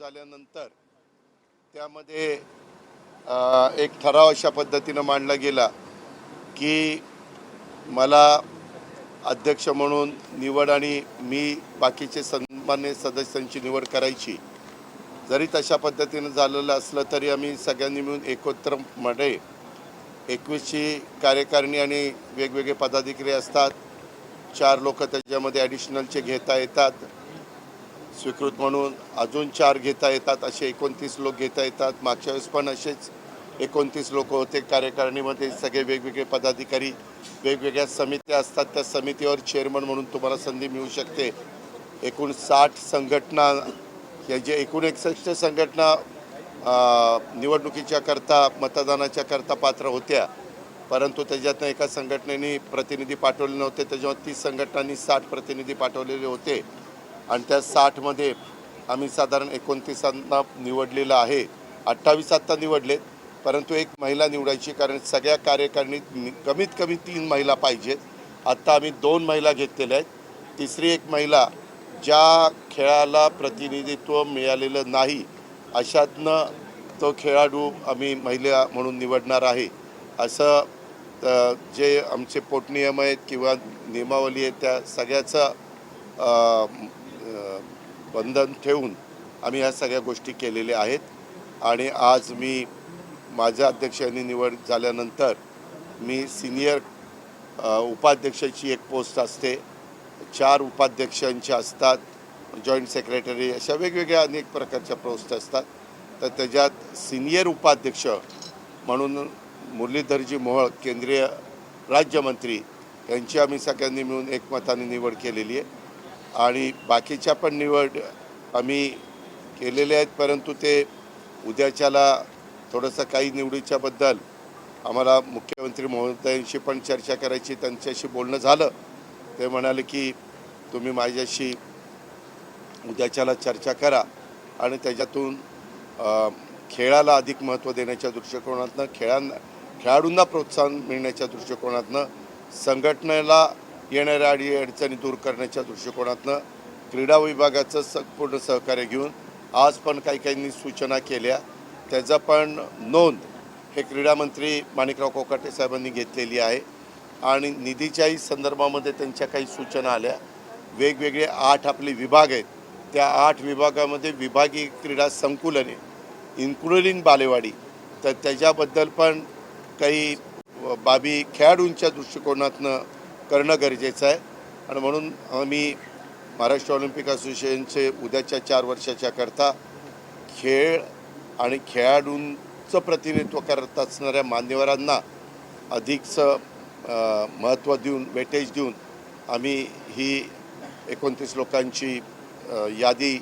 झाल्यानंतर त्यामध्ये एक ठराव अशा पद्धतीनं मांडला गेला की मला अध्यक्ष म्हणून निवड आणि मी बाकीचे सन्मान्य सदस्यांची निवड करायची. जरी तशा पद्धतीनं झालेलं असलं तरी आम्ही सगळ्यांनी मिळून एकत्रमध्ये एकवीसची कार्यकारिणी आणि वेगवेगळे पदाधिकारी असतात. चार लोक त्याच्यामध्ये ॲडिशनलचे घेता येतात. स्वीकृत म्हणून अजून चार घेता येतात असे एकोणतीस लोक घेता येतात. मागच्या वेळेस पण असेच एकोणतीस लोक होते कार्यकारिणीमध्ये सगळे वेगवेगळे पदाधिकारी वेगवेगळ्या समित्या असतात. त्या समितीवर चेअरमन म्हणून तुम्हाला संधी मिळू शकते. एकूण साठ संघटना या जे एकूण एकसष्ट संघटना निवडणुकीच्या करता मतदानाच्या करता पात्र होत्या. परंतु त्याच्यातनं एका संघटनेने प्रतिनिधी पाठवले नव्हते. त्याच्यावर तीस संघटनांनी साठ प्रतिनिधी पाठवलेले होते. आणि त्या साठमध्ये आम्ही साधारण एकोणतीसांना निवडलेलं आहे. अठ्ठावीस आत्ता निवडलेत परंतु एक महिला निवडायची कारण सगळ्या कार्यकारिणीत कमीत कमी तीन महिला पाहिजेत. आत्ता आम्ही दोन महिला घेतलेल्या आहेत. तिसरी एक महिला ज्या खेळाला प्रतिनिधित्व मिळालेलं नाही अशातनं तो खेळाडू आम्ही महिला म्हणून निवडणार आहे. असं जे आमचे पोटनियम आहेत किंवा नियमावली आहेत त्या सगळ्याचं बंधन ठेवून आम्ही ह्या सगळ्या गोष्टी केलेल्या आहेत. आणि आज मी माझ्या अध्यक्षांनी निवड झाल्यानंतर मी सिनियर उपाध्यक्षाची एक पोस्ट असते. चार उपाध्यक्षांच्या असतात जॉईंट सेक्रेटरी अशा वेगवेगळ्या अनेक प्रकारच्या पोस्ट असतात. तर त्याच्यात सिनियर उपाध्यक्ष म्हणून मुरलीधरजी मोहोळ केंद्रीय राज्यमंत्री यांची आम्ही सगळ्यांनी मिळून एकमताने निवड केलेली आहे. आणि बाकीच्या पण निवड आम्ही केलेल्या आहेत परंतु ते उद्याच्याला थोडंसं काही निवडीच्याबद्दल आम्हाला मुख्यमंत्री महोदयांशी पण चर्चा करायची त्यांच्याशी बोलणं झालं. ते म्हणाले की तुम्ही माझ्याशी उद्याच्याला चर्चा करा आणि त्याच्यातून खेळाला अधिक महत्त्व देण्याच्या दृष्टिकोनातनं खेळांना खेळाडूंना प्रोत्साहन मिळण्याच्या दृष्टिकोनातनं संघटनेला येणाऱ्या अडी अडचणी दूर करण्याच्या दृष्टिकोनातनं क्रीडा विभागाचं स पूर्ण सहकार्य घेऊन आज पण काही काहींनी सूचना केल्या. त्याचा पण नोंद हे क्रीडामंत्री माणिकराव कोकाटे साहेबांनी घेतलेली आहे. आणि निधीच्याही संदर्भामध्ये त्यांच्या काही सूचना आल्या. वेगवेगळे आठ आपले विभाग आहेत. त्या आठ विभागामध्ये विभागीय क्रीडा संकुलने इन्क्लुडिंग बालेवाडी तर त्याच्याबद्दल पण काही बाबी खेळाडूंच्या दृष्टिकोनातनं करणं गरजेचं आहे. आणि म्हणून आम्ही महाराष्ट्र ऑलिम्पिक असोसिएशनचे उद्याच्या चार वर्षाच्या करता खेळ आणि खेळाडूंचं प्रतिनिधित्व करत असणाऱ्या मान्यवरांना अधिकचं महत्त्व देऊन वेटेज देऊन आम्ही ही एकोणतीस लोकांची यादी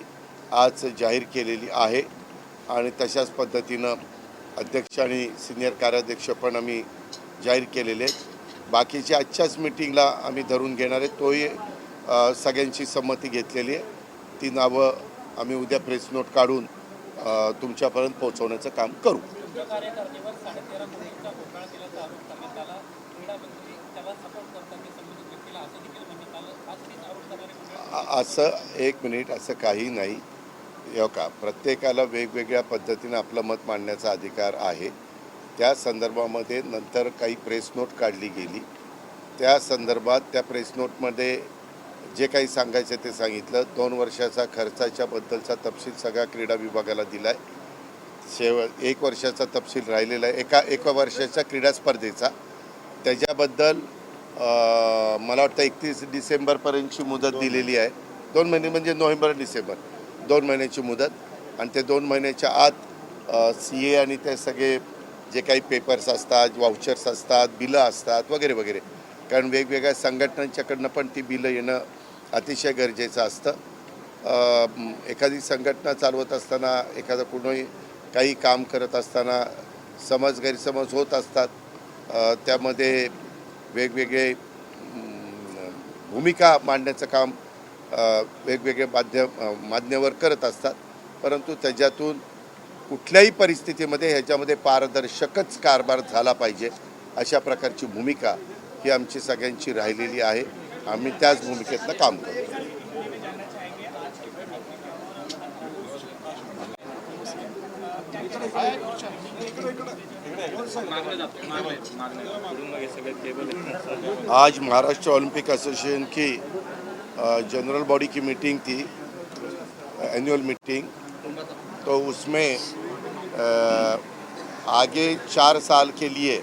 आज जाहीर केलेली आहे. आणि तशाच पद्धतीनं अध्यक्ष आणि सिनियर कार्याध्यक्ष पण आम्ही जाहीर केलेले आहेत. बाकीचे आजच्याच मिटिंगला आम्ही धरून घेणार आहे. तोही सगळ्यांची संमती घेतलेली आहे. ती नावं आम्ही उद्या प्रेस नोट काढून तुमच्यापर्यंत पोहोचवण्याचं काम करू. असं एक मिनिट असं काही नाही. हो का प्रत्येकाला वेगवेगळ्या पद्धतीनं आपलं मत मांडण्याचा अधिकार आहे. त्या संदर्भामध्ये नंतर काही प्रेस नोट काढली गेली. त्या संदर्भात त्या प्रेस नोटमध्ये जे काही सांगायचं ते सांगितलं. दोन वर्षाचा खर्चाच्या बद्दलचा तपशील सगळ्या क्रीडा विभागाला दिला आहे शेव एक वर्षाचा तपशील राहिलेला आहे. एका एका वर्षाच्या क्रीडा स्पर्धेचा. त्याच्याबद्दल मला वाटतं एकतीस डिसेंबरपर्यंतची मुदत दिलेली आहे. दोन महिने म्हणजे नोव्हेंबर डिसेंबर. दोन महिन्याची मुदत. आणि ते दोन महिन्याच्या आत सी ए आणि ते सगळे जे काही पेपर्स असतात वाउचर्स असतात बिलं असतात वगैरे वगैरे. कारण वेगवेगळ्या संघटनांच्याकडनं पण ती बिलं येणं अतिशय गरजेचं असतं. एखादी संघटना चालवत असताना एखादं कुणी काही काम करत असताना समज गैरसमज होत असतात त्यामध्ये वेगवेगळे भूमिका मांडण्याचं काम वेगवेगळे माध्यम मान्यवर करत असतात. परंतु त्याच्यातून कुठल्याही परिस्थितीमध्ये ह्याच्यामध्ये पारदर्शकच कारभार झाला पाहिजे अशा प्रकारची भूमिका ही आमची सगळ्यांची राहिलेली आहे. आम्ही त्याच भूमिकेतनं काम करतो. आज महाराष्ट्र ओलंपिक एसोसिएशन की जनरल बॉडी की मीटिंग थी एनुअल मीटिंग तो उसमें आगे चार साल के लिए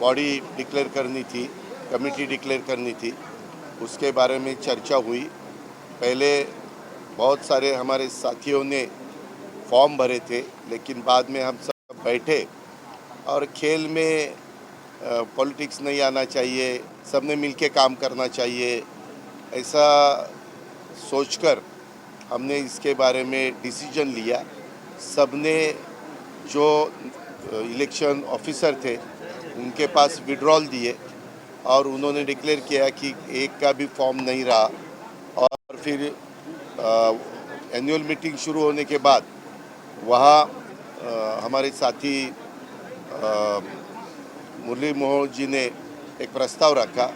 बॉडी डिक्लेयर करनी थी, कमेटी डिक्लेयर करनी थी। उसके बारे में चर्चा हुई। पहले बहुत सारे हमारे साथियों ने फॉर्म भरे थे, लेकिन बाद में हम सब बैठे और खेल में पॉलिटिक्स नहीं आना चाहिए, सबने मिलके काम करना चाहिए, ऐसा सोचकर हमने इसके बारे में डिसीज़न लिया। सबने जो इलेक्शन ऑफिसर थे, उनके पास विड्रॉल दिए और उन्होंने डिक्लेयर किया कि एक का भी फॉर्म नहीं रहा। और फिर एनुअल मीटिंग शुरू होने के बाद वहाँ हमारे साथी मुरली मोहन जी ने एक प्रस्ताव रखा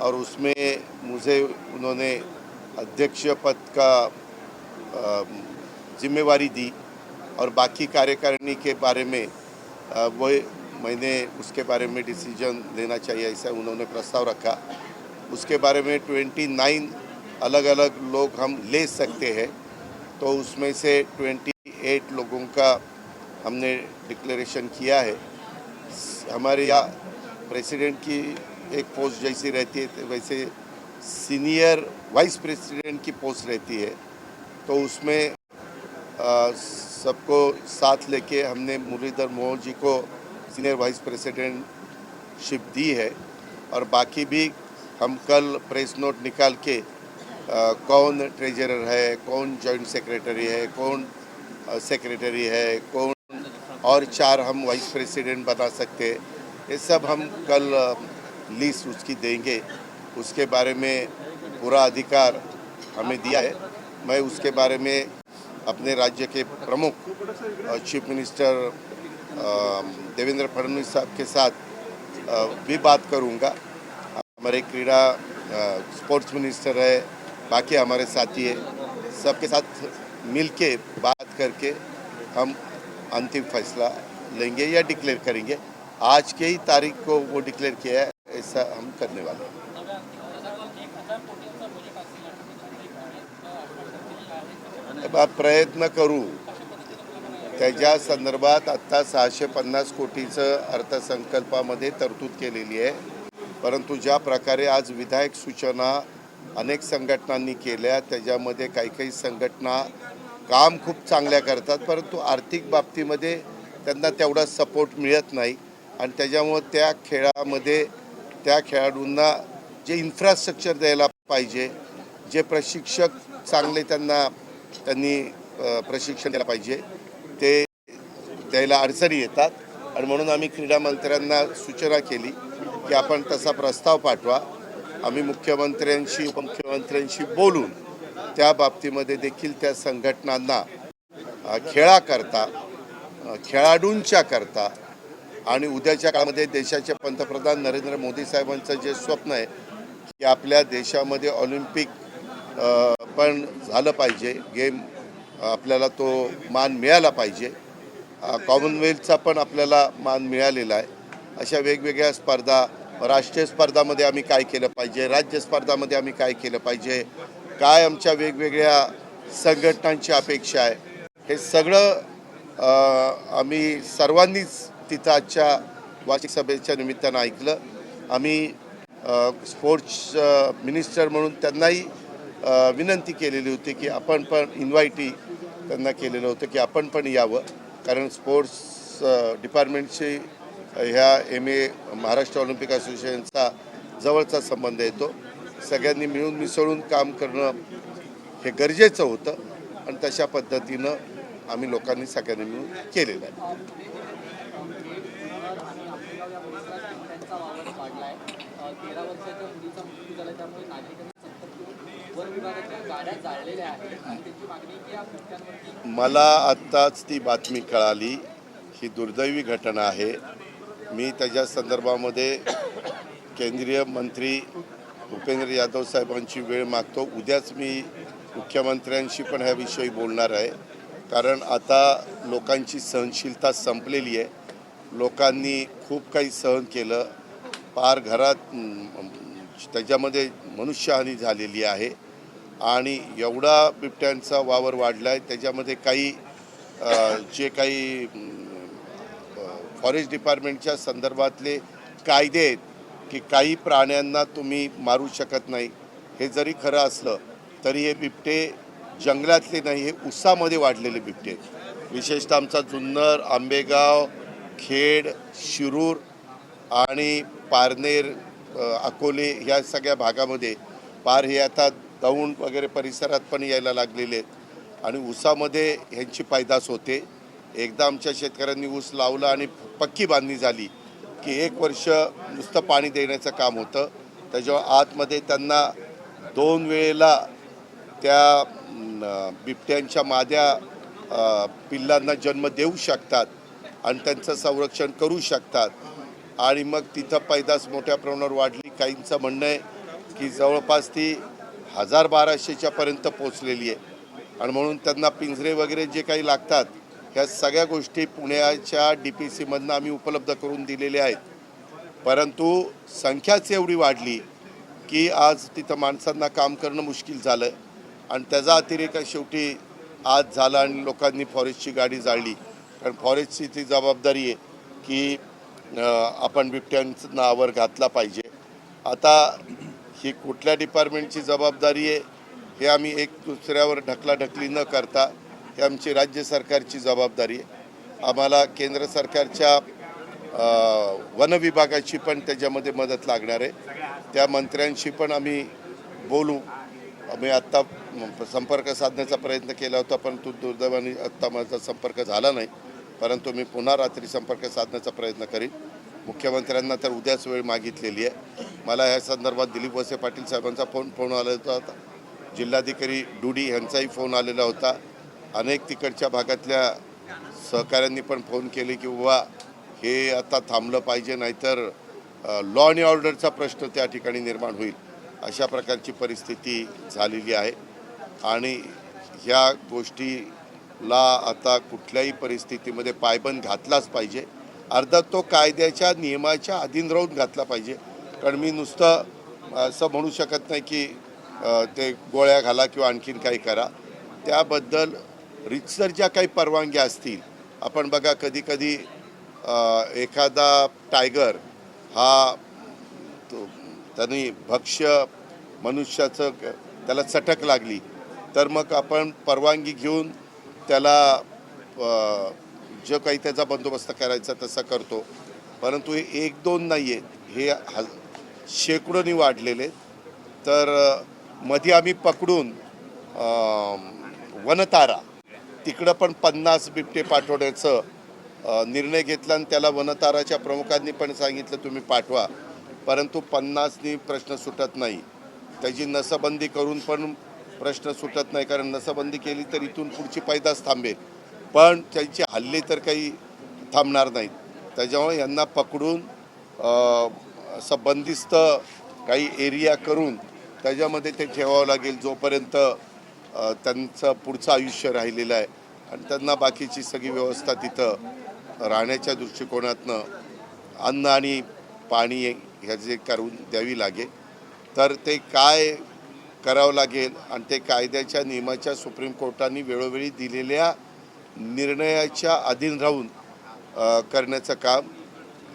और उसमें मुझे, उन्होंने अध्यक्ष पद का जिम्मेवारी दी और बाकी कार्यकारिणी के बारे में वो मैंने उसके बारे में डिसीज़न लेना चाहिए, ऐसा उन्होंने प्रस्ताव रखा। उसके बारे में 29 अलग अलग लोग हम ले सकते हैं तो उसमें से 28 लोगों का हमने डिक्लेरेशन किया है। हमारे यहाँ प्रेसिडेंट की एक पोस्ट जैसी रहती है, वैसे सीनियर वाइस प्रेसिडेंट की पोस्ट रहती है। तो उसमें सबको साथ लेके हमने मुरलीधर मोहन जी को सीनियर वाइस प्रेसिडेंटशिप दी है। और बाकी भी हम कल प्रेस नोट निकाल के अ, कौन ट्रेजरर है कौन जॉइंट सेक्रेटरी है कौन सेक्रेटरी है कौन और चार हम वाइस प्रेसिडेंट बना सकते। ये सब हम कल लिस्ट उसकी देंगे। उसके बारे में पूरा अधिकार हमें दिया है। मैं उसके बारे में अपने राज्य के प्रमुख चीफ मिनिस्टर देवेंद्र फडणवीस साहब के साथ भी बात करूँगा। हमारे क्रीड़ा स्पोर्ट्स मिनिस्टर है, बाकी हमारे साथी है, सबके साथ मिलके बात करके हम अंतिम फैसला लेंगे या डिक्लेयर करेंगे। आज के ही तारीख को वो डिक्लेयर किया है, ऐसा हम करने वाले हैं। प्रयत्न करू. त्याच्या संदर्भात आत्ता सहाशे पन्नास कोटीचं अर्थसंकल्पामध्ये तरतूद केलेली आहे. परंतु ज्या प्रकारे आज विधायक सूचना अनेक संघटनांनी केल्या त्याच्यामध्ये काही काही संघटना काम खूप चांगल्या करतात परंतु आर्थिक बाबतीमध्ये त्यांना तेवढा सपोर्ट मिळत नाही. आणि त्याच्यामुळं त्या खेळामध्ये त्या खेळाडूंना जे इन्फ्रास्ट्रक्चर द्यायला पाहिजे जे प्रशिक्षक चांगले त्यांना त्यांनी प्रशिक्षण द्यायला पाहिजे. ते द्यायला अडचणी येतात आणि म्हणून आम्ही क्रीडा मंत्र्यांना सूचना केली की आपण तसा प्रस्ताव पाठवा. आम्ही मुख्यमंत्र्यांशी उपमुख्यमंत्र्यांशी बोलून त्या बाबतीमध्ये देखील त्या संघटनांना खेळाकरता खेळाडूंच्या करता आणि उद्याच्या काळामध्ये देशाचे पंतप्रधान नरेंद्र मोदी साहेबांचं जे स्वप्न आहे की आपल्या देशामध्ये ऑलिम्पिक पण झालं पाहिजे. गेम आपल्याला तो मान मिळाला पाहिजे. कॉमनवेल्थचा पण आपल्याला मान मिळालेला आहे. अशा वेगवेगळ्या स्पर्धा राष्ट्रीय स्पर्धामध्ये आम्ही काय केलं पाहिजे? राज्य स्पर्धामध्ये आम्ही काय केलं पाहिजे? काय आमच्या वेगवेगळ्या संघटनांची अपेक्षा आहे? हे सगळं आम्ही सर्वांनीच तिथं आजच्या वार्षिक सभेच्या निमित्तानं ऐकलं. आम्ही स्पोर्ट्स मिनिस्टर म्हणून त्यांनाही विनंती केलेली होती की आपण पण इन्व्हायटी त्यांना केलेलं होतं की आपण पण यावं. कारण स्पोर्ट्स डिपार्टमेंटशी ह्या एम ए महाराष्ट्र ऑलिम्पिक असोसिएशनचा जवळचा संबंध येतो. सगळ्यांनी मिळून मिसळून काम करणं हे गरजेचं होतं आणि तशा पद्धतीनं आम्ही लोकांनी सगळ्यांनी मिळून केलेलं आहे. तेरा वर्षाच्या मुलीचा मृत्यू झाला त्यामुळे नागरिकांनी मला आत्ताच ती बातमी कळाली. ही दुर्दैवी घटना आहे. मी त्याच्या संदर्भामध्ये केंद्रीय मंत्री भूपेंद्र यादव साहेबांची वेळ मागतो. उद्याच मी मुख्यमंत्र्यांशी पण ह्याविषयी बोलणार आहे. कारण आता लोकांची सहनशीलता संपलेली आहे. लोकांनी खूप काही सहन केलं. पार घरात त्याच्यामध्ये मनुष्यहानी झालेली आहे. आणि एवढा बिबट्यांचा वावर वाढला आहे त्याच्यामध्ये काही जे काही फॉरेस्ट डिपार्टमेंटच्या संदर्भातले कायदे आहेत की काही प्राण्यांना तुम्ही मारू शकत नाही. हे जरी खरं असलं तरी हे बिबटे जंगलातले नाही हे उसामध्ये वाढलेले बिबटे आहेत. विशेषतः आमचा जुन्नर आंबेगाव खेड शिरूर आणि पारनेर अकोले ह्या सगळ्या भागामध्ये पार हे आता दौंड वगैरे परिसरात पण यायला लागलेले आहेत. आणि ऊसामध्ये ह्यांची पैदास होते. एकदा आमच्या शेतकऱ्यांनी ऊस लावला आणि पक्की बांधणी झाली की एक वर्ष नुसतं पाणी देण्याचं काम होतं. त्याच्यावर आतमध्ये त्यांना दोन वेळेला त्या बिबट्यांच्या माद्या पिल्लांना जन्म देऊ शकतात आणि त्यांचं संरक्षण करू शकतात. आणि मग तिथं पैदास मोठ्या प्रमाणावर वाढली. काहींचं म्हणणं आहे की जवळपास ती हजार बाराशेच्या पर्यंत पोचलेली आहे. आणि म्हणून त्यांना पिंजरे वगैरे जे काही लागतात ह्या सगळ्या गोष्टी पुण्याच्या डी पी सीमधनं आम्ही उपलब्ध करून दिलेल्या आहेत. परंतु संख्याच एवढी वाढली की आज तिथं माणसांना काम करणं मुश्किल झालं. आणि त्याचा अतिरेक शेवटी आज झाला आणि लोकांनी फॉरेस्टची गाडी जाळली. कारण फॉरेस्टची ती जबाबदारी आहे की आपण बिबट्यांचं नावावर घातला पाहिजे. आता ही कुठल्या डिपार्टमेंटची जबाबदारी आहे हे आम्ही एक दुसऱ्यावर ढकलाढकली न करता हे आमची राज्य सरकारची जबाबदारी आहे. आम्हाला केंद्र सरकारच्या वन विभागाची पण त्याच्यामध्ये मदत लागणार आहे. त्या मंत्र्यांशी पण आम्ही बोलू. आम्ही आत्ता संपर्क साधण्याचा प्रयत्न केला होता परंतु दुर्दैवाने आत्ता माझा संपर्क झाला नाही. परंतु मी पुन्हा रात्री संपर्क साधण्याचा प्रयत्न करीन. मुख्यमंत्र्यांना तर उद्याच वेळ मागितलेली आहे. मला या संदर्भात दिलीप वसे पाटील साहेबांचा फोन फोन आलेला होता. जिल्हाधिकारी डुडी यांचाही फोन आलेला होता. अनेक तिकडच्या भागातल्या सहकाऱ्यांनी पण फोन केले की बाबा हे आता थांबलं पाहिजे नाहीतर लॉ अँड ऑर्डरचा प्रश्न त्या ठिकाणी निर्माण होईल. अशा प्रकारची परिस्थिती झालेली आहे. आणि ह्या गोष्टीला आता कुठल्याही परिस्थितीमध्ये पायबंद घातलाच पाहिजे. अर्थात तो कायद्याच्या नियमाच्या अधीन राहून घातला पाहिजे. कारण मी नुसतं असं म्हणू शकत नाही की ते गोळ्या घाला किंवा आणखीन काही करा. त्याबद्दल रितसर ज्या काही परवानग्या असतील आपण बघा कधीकधी एखादा टायगर हा तो त्यांनी भक्ष्य मनुष्याचं त्याला चटक लागली. तर मग आपण परवानगी घेऊन त्याला जो काही त्याचा बंदोबस्त करायचा तसा करतो. परंतु हे एक दोन नाही आहेत हे ह शेकडोनी वाढलेले. तर मध्ये आम्ही पकडून वनतारा तिकडं पण पन्नास बिबटे पाठवण्याचं निर्णय घेतला आणि त्याला वनताराच्या प्रमुखांनी पण सांगितलं तुम्ही पाठवा. परंतु पन्नासनी प्रश्न सुटत नाही. त्याची नसबंदी करून पण प्रश्न सुटत नाही. कारण नसबंदी केली तर इथून पुढची पैदास थांबेल. पण त्यांचे हल्ले तर काही थांबणार नाहीत. त्याच्यामुळे यांना पकडून असं बंदिस्त काही एरिया करून त्याच्यामध्ये ते ठेवावं लागेल जोपर्यंत त्यांचं पुढचं आयुष्य राहिलेलं आहे. आणि त्यांना बाकीची सगळी व्यवस्था तिथं राहण्याच्या दृष्टिकोनातनं अन्न आणि पाणी ह्याचे करून द्यावी लागेल. तर ते काय करावं लागेल आणि ते कायद्याच्या नियमाच्या सुप्रीम कोर्टाने वेळोवेळी दिलेल्या निर्णयाच्या अधीन राहून करण्याचं काम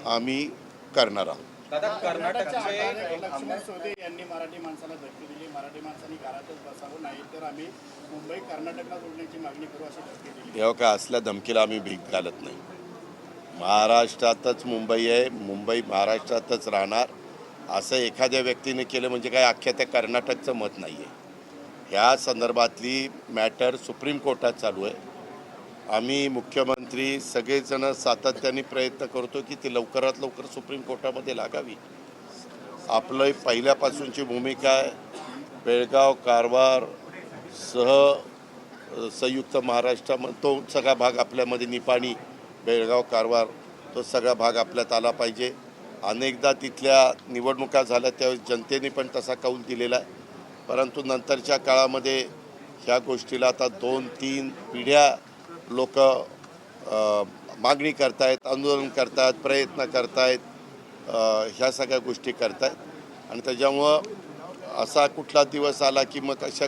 आम्ही करणार आहोत. लक्ष्मण सोदे यांनी मराठी माणसाला धमकी दिली. मराठी माणसांनी घरातच बसावं नाही तर आम्ही मुंबई कर्नाटकला जोडण्याची मागणी करू अशी धमकी दिली. जेव्हा का असल्या धमकीला आम्ही भीक घालत नाही. महाराष्ट्रातच मुंबई आहे मुंबई महाराष्ट्रातच राहणार. असं एखाद्या व्यक्तीने केलं म्हणजे काय अख्ख्या त्या कर्नाटकचं मत नाही आहे ह्या संदर्भातली मॅटर सुप्रीम कोर्टात चालू आहे. आम्ही मुख्यमंत्री सगळेजण सातत्याने प्रयत्न करतो की ती लवकरात लवकर सुप्रीम कोर्टामध्ये लागावी. आपलं पहिल्यापासूनची भूमिका आहे. बेळगाव कारवार सह संयुक्त महाराष्ट्रामध्ये तो सगळा भाग आपल्यामध्ये निपाणी बेळगाव कारवार तो सगळा भाग आपल्यात आला पाहिजे. अनेकदा तिथल्या निवडणुका झाल्या त्यावेळेस जनतेने पण तसा कौल दिलेला आहे. परंतु नंतरच्या काळामध्ये ह्या गोष्टीला आता दोन तीन पिढ्या लोक मागणी करतायत आंदोलन करतायत प्रयत्न करतायत ह्या सगळ्या गोष्टी करतायत. आणि त्याच्यामुळं असा कुठला दिवस आला की मग अशा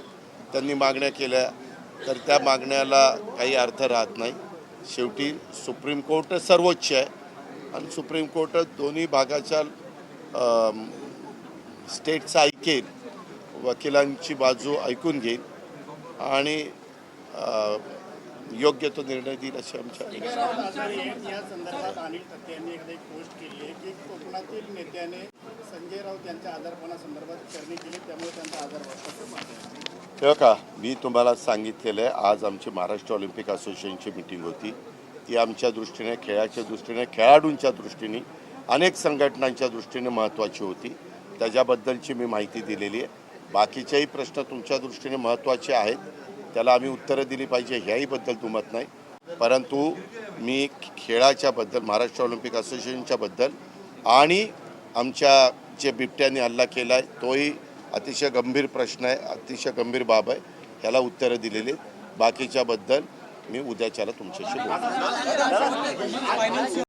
त्यांनी मागण्या केल्या तर त्या मागण्याला काही अर्थ राहत नाही. शेवटी सुप्रीम कोर्ट सर्वोच्च आहे. आणि सुप्रीम कोर्ट दोन्ही भागाच्या स्टेटचं ऐकेल वकिलांची बाजू ऐकून घेईल. आणि योग्य तो निर्णय देईल अशी आमच्या या संदर्भात अनिल यांनी एखादी पोस्ट केली आहे की कोकणातील नेत्याने संजय राऊत यांच्या आजारपणासंदर्भात करणी केली त्यामुळे त्यांचा आजार तेव्हा का मी तुम्हाला सांगितलेलं आहे आज आमची महाराष्ट्र ऑलिम्पिक असोसिएशनची मिटिंग होती. ती आमच्या दृष्टीने खेळाच्या दृष्टीने खेळाडूंच्या दृष्टीने अनेक संघटनांच्या दृष्टीने महत्त्वाची होती. त्याच्याबद्दलची मी माहिती दिलेली आहे. बाकीचेही प्रश्न तुमच्या दृष्टीने महत्त्वाचे आहेत. त्याला आम्ही उत्तरं दिली पाहिजे ह्याहीबद्दल दुमत नाही. परंतु मी खेळाच्या बद्दल महाराष्ट्र ऑलिम्पिक असोसिएशनच्या बद्दल आणि आमच्या जे बिबट्याने हल्ला केला आहे तोही अतिशय गंभीर प्रश्न आहे अतिशय गंभीर बाब आहे. ह्याला उत्तरं दिलेली बाकीच्याबद्दल मी उद्याच्याला तुमच्याशी बोलतो.